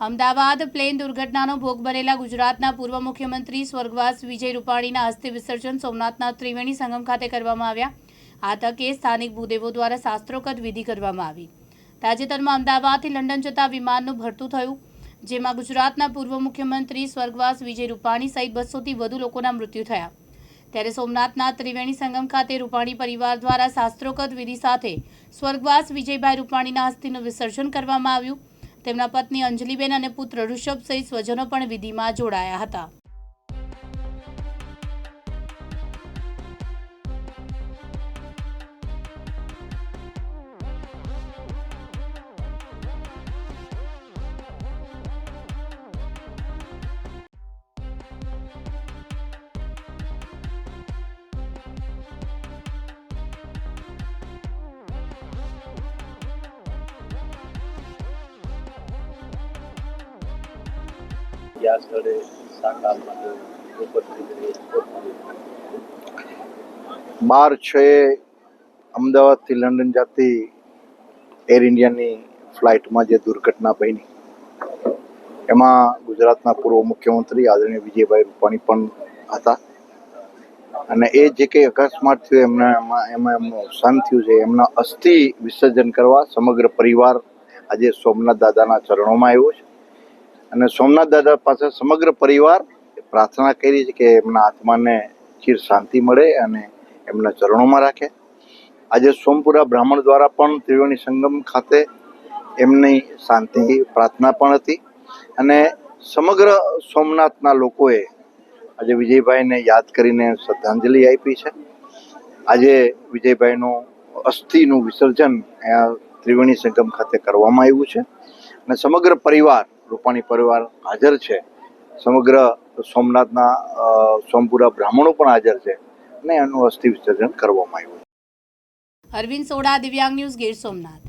Ahmedabad plane દુર્ઘટનાનો ભોગ બનેલા ગુજરાતના પૂર્વ મુખ્યમંત્રી સ્વર્ગવાસ વિજય રૂપાણીના હસ્તે વિસર્જન સોમનાથના ત્રિવેણી સંગમ ખાતે કરવામાં આવ્યા. આ તકે સ્થાનિક ભૂદેવો દ્વારા શાસ્ત્રોકત વિધિ કરવામાં આવી. તાજેતરમાં અમદાવાદથી લંડન જતા વિમાનનું ભરતું થયું, જેમાં ગુજરાતના પૂર્વ મુખ્યમંત્રી સ્વર્ગવાસ વિજય રૂપાણી સહિત બસોથી વધુ લોકોના મૃત્યુ થયા. ત્યારે સોમનાથના ત્રિવેણી સંગમ ખાતે રૂપાણી પરિવાર દ્વારા શાસ્ત્રોકત વિધિ સાથે સ્વર્ગવાસ વિજયભાઈ રૂપાણીના અસ્થિનું વિસર્જન કરવામાં આવ્યું. તેમના પત્ની અંજલિબેન અને પુત્ર ઋષભ સહિત સ્વજનો પણ વિધિમાં જોડાયા હતા. આ સ્થળે બાર છે અમદાવાદથી લંડન જતી એર ઇન્ડિયાની ફ્લાઇટમાં જે દુર્ઘટના બની, એમાં ગુજરાતના પૂર્વ મુખ્યમંત્રી આદરણીય વિજયભાઈ રૂપાણી પણ હતા. અને એ જે કંઈ અકસ્માત થયું, એમને એમાં એમાં એમનું અવસાન થયું છે. એમના અસ્થિ વિસર્જન કરવા સમગ્ર પરિવાર આજે સોમનાથ દાદાના ચરણોમાં આવ્યો છે. અને સોમનાથ દાદા પાસે સમગ્ર પરિવાર પ્રાર્થના કરી છે કે એમના આત્માને ચીર શાંતિ મળે અને એમના ચરણોમાં રાખે. આજે સોમપુરા બ્રાહ્મણ દ્વારા પણ ત્રિવેણી સંગમ ખાતે એમની શાંતિ પ્રાર્થના પણ હતી અને સમગ્ર સોમનાથના લોકોએ આજે વિજયભાઈને યાદ કરીને શ્રદ્ધાંજલિ આપી છે. આજે વિજયભાઈનું અસ્થિનું વિસર્જન અહીંયા ત્રિવેણી સંગમ ખાતે કરવામાં આવ્યું છે અને સમગ્ર પરિવાર રૂપાણી પરિવાર હાજર છે. સમગ્ર સોમનાથના સોમપુરા બ્રાહ્મણો પણ હાજર છે અને એનું અસ્થિ વિસર્જન કરવામાં આવ્યું અરવિંદ સોડા, દિવ્યાંગ ન્યૂઝ ગીર સોમનાથ.